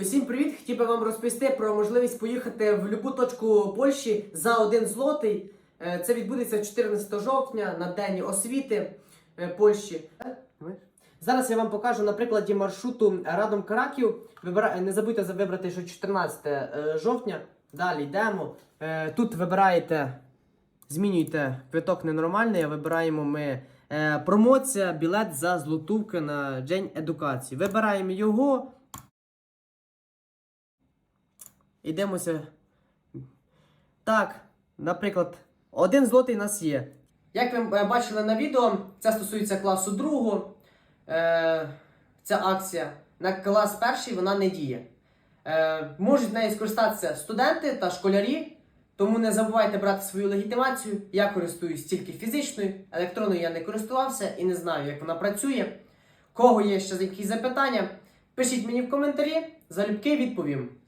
Усім привіт! Хотів би вам розповісти про можливість поїхати в будь-яку точку Польщі за один злотий. Е, Це відбудеться 14 жовтня на День освіти е, Польщі. Зараз я вам покажу на прикладі маршруту Радом Караків. Не забудьте вибрати, що 14 е, жовтня. Далі йдемо. Тут вибираєте, змінюєте квиток ненормальний, а вибираємо ми промоція, білет за злотувки на День едукації. Вибираємо його. Ідемося. Так, наприклад, один злотий у нас є. Як ви е, бачили на відео, це стосується класу другого. Е, ця акція. На клас перший вона не діє. Е, можуть нею скористатися студенти та школярі, тому не забувайте брати свою легітимацію. Я користуюсь тільки фізичною, електронною я не користувався і не знаю, як вона працює. Кого є ще якісь запитання, пишіть мені в коментарі, залюбки відповім.